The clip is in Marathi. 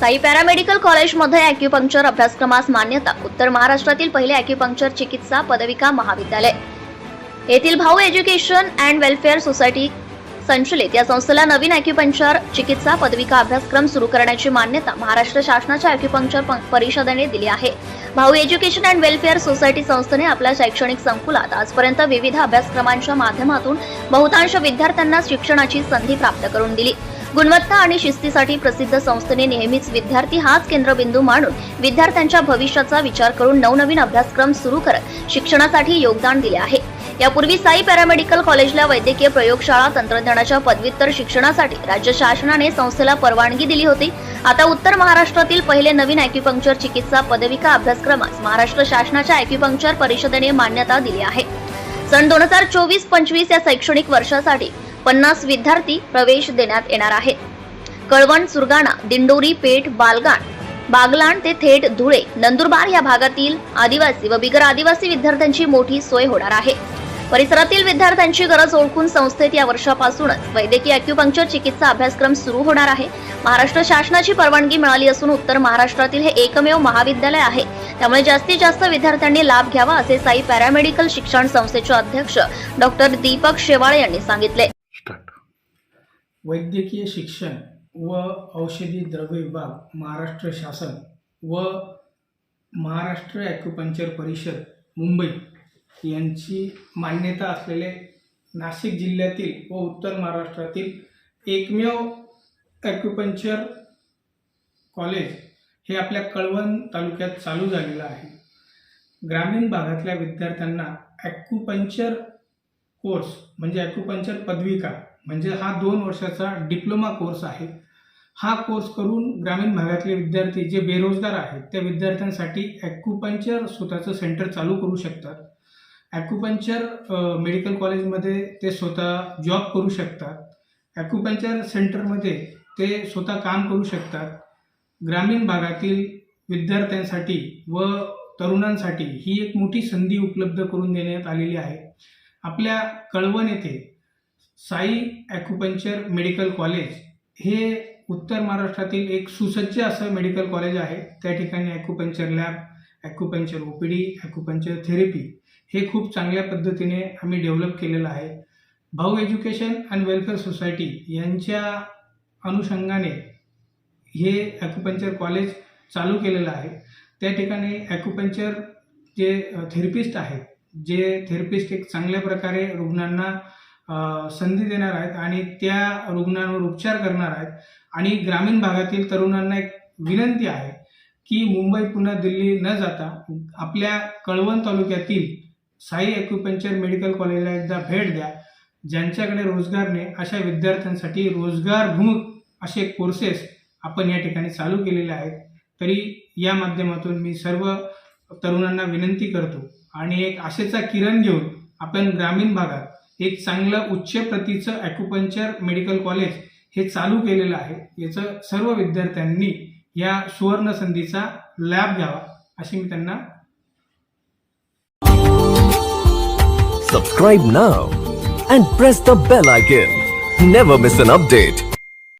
साई पॅरामेडिकल कॉलेजमध्ये अॅक्युपंक्चर अभ्यासक्रमास मान्यता उत्तर महाराष्ट्रातील पहिले अॅक्युपंक्चर चिकित्सा पदविका महाविद्यालय. येथील भाऊ एज्युकेशन अँड वेलफेअर सोसायटी संचलित या संस्थेला नवीन अॅक्युपंक्चर चिकित्सा पदविका अभ्यासक्रम सुरू करण्याची मान्यता महाराष्ट्र शासनाच्या अॅक्युपंक्चर प- परिषदेने दिली आहे. भाऊ एज्युकेशन अँड वेलफेअर सोसायटी संस्थेने आपल्या शैक्षणिक संकुलात आजपर्यंत विविध अभ्यासक्रमांच्या माध्यमातून बहुतांश विद्यार्थ्यांना शिक्षणाची संधी प्राप्त करून दिली. गुणवत्ता आणि शिस्तीसाठी प्रसिद्ध संस्थेने नेहमीच विद्यार्थी हाच केंद्रबिंदू मानून विद्यार्थ्यांच्या भविष्याचा विचार करून नवनवीन अभ्यासक्रम सुरू करत शिक्षणासाठी योगदान दिले आहे. यापूर्वी साई पॅरामेडिकल कॉलेजला वैद्यकीय प्रयोगशाळा तंत्रज्ञानाच्या पदव्युत्तर शिक्षणासाठी राज्य शासनाने संस्थेला परवानगी दिली होती. आता उत्तर महाराष्ट्रातील पहिले नवीन अॅक्युपंक्चर चिकित्सा पदविका अभ्यासक्रमास महाराष्ट्र शासनाच्या अॅक्युपंक्चर परिषदेने मान्यता दिली आहे. सन दोन हजार चोवीस पंचवीस या शैक्षणिक वर्षासाठी पन्नास विद्यार्थी प्रवेश देण्यात येणार आहेत. कळवण सुरगाणा दिंडोरी पेठ बालगाण बागलाण ते थेट धुळे नंदुरबार या भागातील आदिवासी व बिगर आदिवासी विद्यार्थ्यांची मोठी सोय होणार आहे. परिसरातील विद्यार्थ्यांची गरज ओळखून संस्थेत या वर्षापासूनच वैद्यकीय अॅक्युपंक्चर चिकित्सा अभ्यासक्रम सुरू होणार आहे. महाराष्ट्र शासनाची परवानगी मिळाली असून उत्तर महाराष्ट्रातील हे एकमेव महाविद्यालय आहे. त्यामुळे जास्तीत जास्त विद्यार्थ्यांनी लाभ घ्यावा असे साई पॅरामेडिकल शिक्षण संस्थेचे अध्यक्ष डॉक्टर दीपक शेवाळे यांनी सांगितले. स्टार्ट वैद्यकीय शिक्षण व औषधी द्रव्य विभाग महाराष्ट्र शासन व महाराष्ट्र ॲक्युपंचर परिषद मुंबई यांची मान्यता असलेले नाशिक जिल्ह्यातील व उत्तर महाराष्ट्रातील एकमेव ॲक्युपंचर कॉलेज हे आपल्या कळवण तालुक्यात चालू झालेलं आहे. ग्रामीण भागातल्या विद्यार्थ्यांना ॲक्युपंचर कोर्स म्हणजे ॲक्युपंचर पदविका म्हणजे हा दोन वर्षाचा डिप्लोमा कोर्स आहे. हा कोर्स करून ग्रामीण भागातले विद्यार्थी जे बेरोजगार आहेत त्या विद्यार्थ्यांसाठी ॲक्युपंचर स्वतःचं सेंटर चालू करू शकतात. ॲक्युपंचर मेडिकल कॉलेजमध्ये ते स्वतः जॉब करू शकतात. ॲक्युपंचर सेंटरमध्ये ते स्वतः काम करू शकतात. ग्रामीण भागातील विद्यार्थ्यांसाठी व तरुणांसाठी ही एक मोठी संधी उपलब्ध करून देण्यात आलेली आहे. आपल्या कळवण येथे साई ॲक्युपंचर मेडिकल कॉलेज हे उत्तर महाराष्ट्रातील एक सुसज्ज असं मेडिकल कॉलेज आहे. त्या ठिकाणी acupuncture lab acupuncture O P D acupuncture therapy हे खूप चांगल्या पद्धतीने आम्ही डेव्हलप केलेलं आहे. भाऊ एज्युकेशन अँड वेलफेअर सोसायटी यांच्या अनुषंगाने हे ॲक्युपंचर कॉलेज चालू केलेलं आहे. त्या ठिकाणी ॲक्युपंचर जे थेरपिस्ट आहेत जे थेरपिस्ट एक चांगल्या प्रकारे रुग्णांना संधी देणार आहेत आणि त्या रुग्णांवर उपचार करणार आहेत आणि ग्रामीण भागातील तरुणांना एक विनंती आहे की मुंबई पुन्हा दिल्ली न जाता आपल्या कळवण तालुक्यातील साई ॲक्युपंक्चर मेडिकल कॉलेजला एकदा भेट द्या. ज्यांच्याकडे रोजगार नाही अशा विद्यार्थ्यांसाठी रोजगारभिमुख असे कोर्सेस आपण या ठिकाणी चालू केलेले आहेत. तरी या माध्यमातून मी सर्व तरुणांना विनंती करतो आणि एक आशेचा किरण घेऊन आपण ग्रामीण भागात एक चांगलं उच्च प्रतीचं ॲक्युपंचर मेडिकल कॉलेज हे चालू केलेलं आहे. याचं सर्व विद्यार्थ्यांनी या सुवर्ण संधीचा लाभ घ्यावा अशी मी त्यांना subscribe now and press the bell icon never miss an update